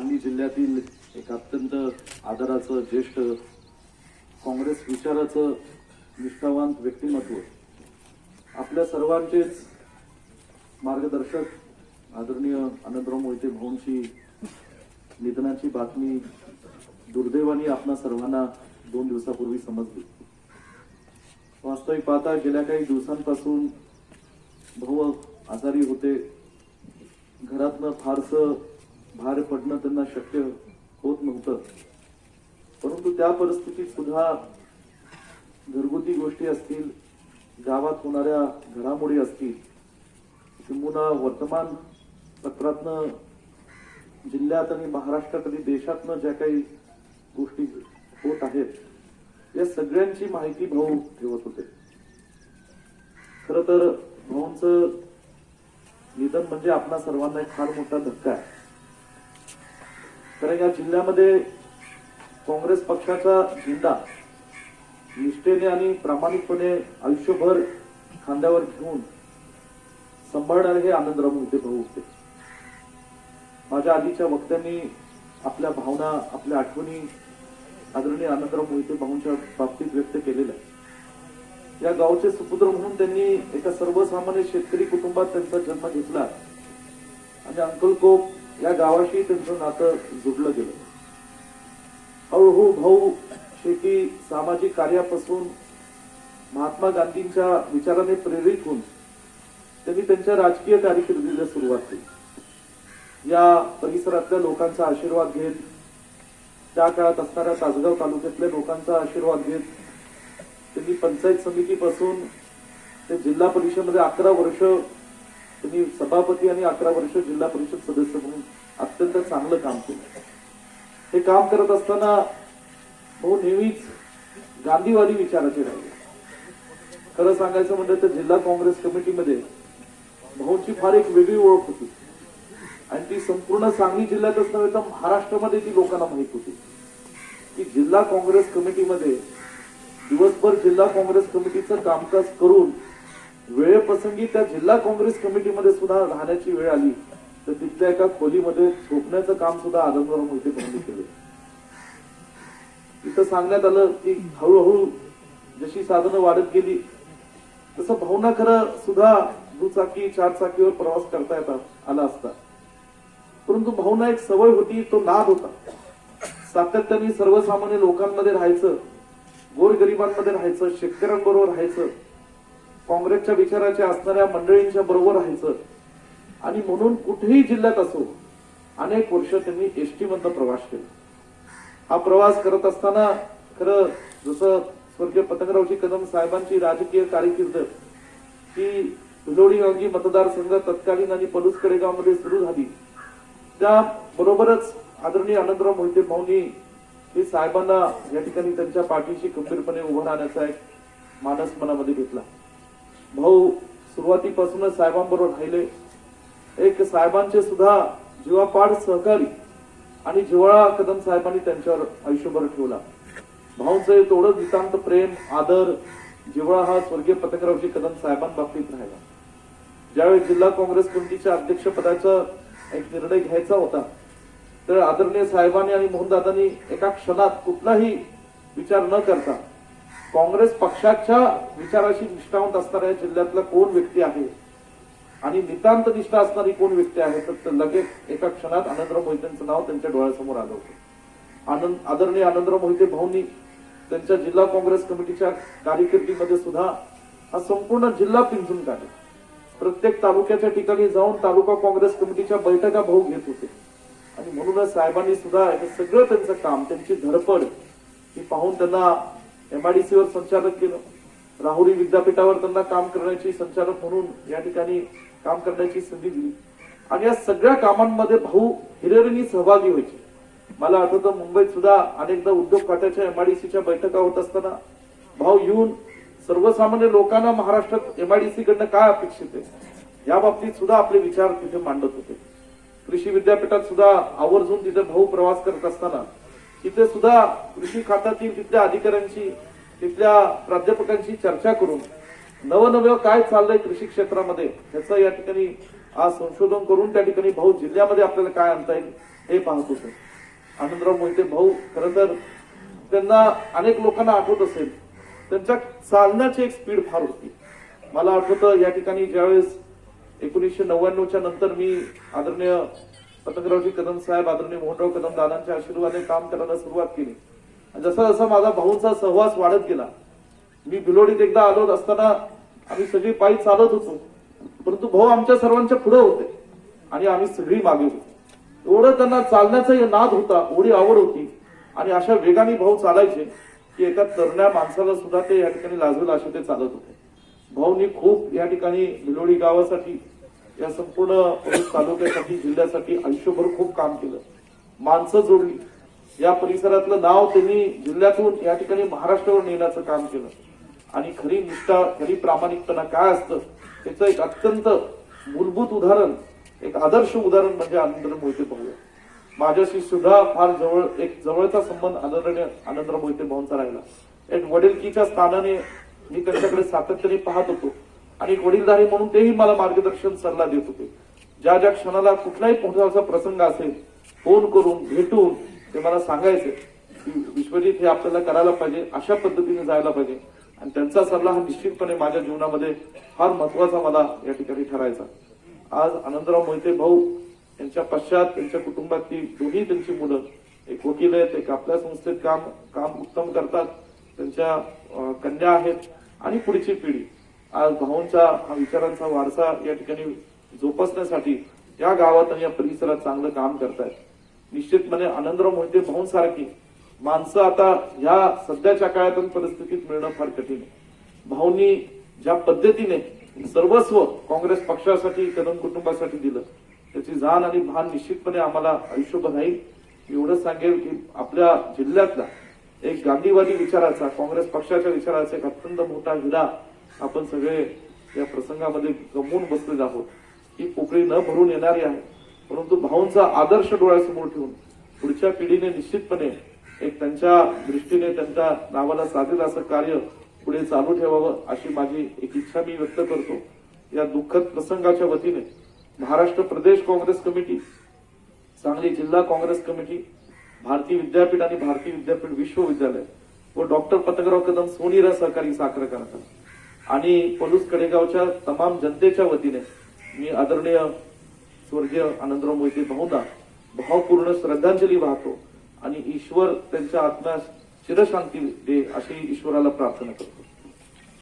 सांगली जिल्ह्यातील एक अत्यंत आदराचं ज्येष्ठ काँग्रेस विचाराचं निष्ठावान व्यक्तिमत्व. आपल्या सर्वांचेच मार्गदर्शक आदरणीय आनंदराव मोहिते भाऊंची निधनाची बातमी दुर्दैवाने आपणा सर्वांना दोन दिवसापूर्वी समजली. वास्तविक पाहता गेल्या काही दिवसांपासून भाऊ आजारी होते. घरातनं फारसं भार पडणं त्यांना शक्य होत नव्हतं. परंतु त्या परिस्थितीत सुद्धा घरगुती गोष्टी असतील गावात होणाऱ्या घडामोडी असतील किंबहुना वर्तमान पत्रातनं जिल्ह्यात आणि महाराष्ट्रात आणि देशातनं ज्या काही गोष्टी होत आहेत या सगळ्यांची माहिती भाऊ ठेवत होते. खर तर भाऊंचं निधन म्हणजे आपणा सर्वांना एक फार मोठा धक्का आहे. कारण या जिल्ह्यामध्ये काँग्रेस पक्षाचा झेंडा निष्ठेने आणि प्रामाणिकपणे आयुष्यभर खांद्यावर घेऊन सांभाळणारे हे आनंदराव मोहिते भाऊ होते. माझ्या आधीच्या वक्त्यांनी आपल्या भावना आपल्या आठवणी आदरणीय आनंदराव मोहिते भाऊंच्या बाबतीत व्यक्त केलेल्या या गावचे सुपुत्र म्हणून त्यांनी एका सर्वसामान्य शेतकरी कुटुंबात त्यांचा जन्म घेतला. आणि अंकलकोप या गावाशी त्यांचं नातं जुडलं गेलं. हळूहळू भाऊ शेती सामाजिक कार्यापासून महात्मा गांधींच्या विचाराने प्रेरित होऊन त्यांनी त्यांच्या राजकीय कारकिर्दीला सुरुवात केली. या परिसरातल्या लोकांचा आशीर्वाद घेत त्या काळात असणाऱ्या तासगाव तालुक्यातल्या लोकांचा आशीर्वाद घेत त्यांनी पंचायत समितीपासून ते जिल्हा परिषदेमध्ये अकरा वर्ष त्यांनी सभापती आणि अकरा वर्ष जिल्हा परिषद सदस्य म्हणून अत्यंत चांगलं काम केलं. हे काम करत असताना भाऊ नेहमीच गांधीवादी विचाराचे राहिले. खरं सांगायचं म्हटलं तर जिल्हा काँग्रेस कमिटीमध्ये भाऊची फार एक वेगळी ओळख होती. आणि ती संपूर्ण सांगली जिल्ह्यातच नव्हे तर महाराष्ट्रामध्ये ती लोकांना माहीत होती. की जिल्हा काँग्रेस कमिटीमध्ये दिवसभर जिल्हा काँग्रेस कमिटीचं कामकाज करून वेळेप्रसंगी त्या जिल्हा काँग्रेस कमिटीमध्ये सुद्धा राहण्याची वेळ आली. तर तिथल्या एका खोलीमध्ये झोपण्याचं काम सुद्धा आदमराव मोहिते भाऊंनी केलं इथं सांगण्यात आलं की हळूहळू जशी साधनं वाढत गेली तसं भावना खरं सुद्धा दुचाकी चार चाकीवर प्रवास करता येतात आला असता. परंतु भावना एक सवय होती तो नाद होता. सातत्याने सर्वसामान्य लोकांमध्ये राहायचं गोरगरिबांमध्ये राहायचं शेतकऱ्यांबरोबर राहायचं काँग्रेसच्या विचाराच्या असणाऱ्या मंडळींच्या बरोबर राहायचं. आणि म्हणून कुठेही जिल्ह्यात असो अनेक वर्ष त्यांनी एसटी मधनं प्रवास केला. हा प्रवास करत असताना खरं जसं स्वर्गीय पतंगरावजी कदम साहेबांची राजकीय कारकीर्द ही भिलोडी गांगी मतदारसंघ तत्कालीन आणि पलूस कडेगावमध्ये सुरू झाली. त्या बरोबरच आदरणीय आनंदराव मोहिते भाऊनी हे साहेबांना या ठिकाणी त्यांच्या पाठीशी खंबीरपणे उभं राहण्याचा एक मानस मनामध्ये घेतला. भाऊ सुरुवातीपासूनच साहेबांबरोबर राहिले. एक साहेबांचे सुद्धा जीवापाड सहकारी आणि जिव्हाळा कदम साहेबांनी त्यांच्यावर आयुष्यभर ठेवला. भाऊचं तेवढं नितांत प्रेम आदर जिव्हाळा हा स्वर्गीय पतंगरावजी कदम साहेबांबाबतीत राहिला. ज्यावेळी जिल्हा काँग्रेस कमिटीच्या अध्यक्षपदाचा एक निर्णय घ्यायचा होता तर आदरणीय साहेबांनी आणि मोहनदादांनी एका क्षणात कुठलाही विचार न करता काँग्रेस पक्षाच्या विचाराशी निष्ठावंत असणाऱ्या जिल्ह्यातला कोण व्यक्ती आहे? आणि नितांत निष्ठा असणारी कोण व्यक्ती आहे? तर ते लगेच एका क्षणात आनंदराव मोहितेंचं नाव त्यांच्या डोळ्यासमोर आलं होतं. आनंद आदरणीय आनंदराव मोहिते भाऊंनी त्यांच्या जिल्हा काँग्रेस कमिटीच्या कारकिर्दीमध्ये सुद्धा हा संपूर्ण जिल्हा पिंजून काढला. प्रत्येक तालुक्याच्या ठिकाणी जाऊन तालुका काँग्रेस कमिटीच्या बैठका भाऊ घेत होते. आणि म्हणूनच साहेबांनी सुद्धा हे सगळं त्यांचं काम त्यांची धडपड ही पाहून त्यांना एमआयडीसी वर संचालक केलं. राहुरी विद्यापीठावर त्यांना काम करण्याची संचालक म्हणून या ठिकाणी काम करण्याची संधी दिली. आणि या सगळ्या कामांमध्ये भाऊ हिरिरीने सहभागी व्हायचे. मला आठवतं मुंबईत सुद्धा अनेकदा उद्योग खात्याच्या एमआयडीसीच्या बैठका होत असताना भाऊ येऊन सर्वसामान्य लोकांना महाराष्ट्रात एमआयडीसी कडनं काय अपेक्षित आहे? या बाबतीत सुद्धा आपले विचार तिथे मांडत होते. कृषी विद्यापीठात सुद्धा आवर्जून तिथे भाऊ प्रवास करत असताना तिथे सुद्धा कृषी खात्यातील तिथल्या अधिकाऱ्यांशी तिथल्या प्राध्यापकांशी चर्चा करून नवनवं काय चाललंय कृषी क्षेत्रामध्ये ह्याचं या ठिकाणी आज संशोधन करून त्या ठिकाणी भाऊ जिल्ह्यामध्ये आपल्याला काय आणता येईल हे पाहत होतो आनंदराव मोहिते भाऊ खरं तर त्यांना अनेक लोकांना आठवत असेल त्यांच्या चालण्याची एक स्पीड फार होती. मला आठवतं या ठिकाणी ज्यावेळेस एकोणीसशे नव्याण्णवच्या नंतर मी आदरणीय पतंगरावजी कदम साहेब आदरणीय मोहनराव कदम दादांच्या आशीर्वादाने काम करायला सुरुवात केली. जसा जसा माझा भाऊंचा सहवास वाढत गेला मी बिलोडीत एकदा आलो असताना आम्ही सगळी पायी चालत होतो. परंतु भाऊ आमच्या सर्वांच्या पुढे होते आणि आम्ही सगळी मागे होतो. एवढं त्यांना चालण्याचा नाद होता एवढी आवड होती. आणि अशा वेगाने भाऊ चालायचे की एका तरण्या माणसाला सुद्धा ते या ठिकाणी लाजवेल असे ते चालत होते. भाऊनी खूप या ठिकाणी बिलोडी गावासाठी या संपूर्ण पोलीस तालुक्यासाठी जिल्ह्यासाठी आयुष्यभर खूप काम केलं. माणसं जोडली. या परिसरातलं नाव त्यांनी जिल्ह्यातून या ठिकाणी महाराष्ट्रावर नेण्याचं काम केलं. आणि खरी निष्ठा खरी प्रामाणिकपणा काय असतं त्याचं एक अत्यंत मूलभूत उदाहरण एक आदर्श उदाहरण म्हणजे आनंदराव मोहिते भाऊ. माझ्याशी सुद्धा फार जवळ एक जवळचा संबंध आदरणीय आनंदराव मोहिते भाऊंचा राहिला. एक वडीलकीच्या स्थानाने मी त्यांच्याकडे सातत्याने पाहत होतो. आणि एक वडीलधारी म्हणून तेही मला मार्गदर्शन सल्ला देत होते. ज्या ज्या क्षणाला कुठलाही मोठासा प्रसंग असेल फोन करून भेटून ते मला सांगायचे की विश्वजित हे आपल्याला करायला पाहिजे अशा पद्धतीने जायला पाहिजे. आणि त्यांचा सल्ला हा निश्चितपणे माझ्या जीवनामध्ये फार महत्त्वाचा मला या ठिकाणी ठरायचा. आज आनंदराव मोहिते भाऊ यांच्या पश्चात त्यांच्या कुटुंबातली दोन्ही त्यांची मुलं एक वकील आहेत एक आपल्या संस्थेत काम काम उत्तम करतात त्यांच्या कन्या आहेत आणि पुढची पिढी. आज भाऊंचा हा विचारांचा वारसा या ठिकाणी जोपासण्यासाठी या गावात आणि या परिसरात चांगलं काम करतायत. निश्चितपणे आनंदराव मोहिते भाऊंसारखी माणसं आता ह्या सध्याच्या काळात परिस्थितीत मिळणं फार कठीण आहे. भाऊंनी ज्या पद्धतीने सर्वस्व काँग्रेस पक्षासाठी कदम कुटुंबासाठी दिलं त्याची जाण आणि भान निश्चितपणे आम्हाला आयुष्यभर राहील. एवढं सांगेल की आपल्या जिल्ह्यातला एक गांधीवादी विचाराचा काँग्रेस पक्षाच्या विचाराचा एक अत्यंत मोठा हिरा आपण सगळे या प्रसंगामध्ये गमवून बसले आहोत. ही पोकळी न भरून येणारी आहे. परंतु भाऊंचा आदर्श डोळ्यासमोर ठेवून पुढच्या पिढीने निश्चितपणे एक त्यांच्या दृष्टीने त्यांच्या नावाला साधेल असं कार्य पुढे चालू ठेवावं अशी माझी एक इच्छा मी व्यक्त करतो. या दुःखद प्रसंगाच्या वतीने महाराष्ट्र प्रदेश काँग्रेस कमिटी सांगली जिल्हा काँग्रेस कमिटी भारतीय विद्यापीठ आणि भारतीय विद्यापीठ विश्वविद्यालय व डॉक्टर पतंगराव कदम सोनीरा सहकारी साखर कारखाना. आणि पलूस कडेगावच्या तमाम जनतेच्या वतीने मी आदरणीय स्वर्गीय आनंदराव मोहिते भाऊंना भावपूर्ण श्रद्धांजली वाहतो आणि ईश्वर त्यांच्या आत्म्यास चिरशांती दे अशी ईश्वराला प्रार्थना करतो.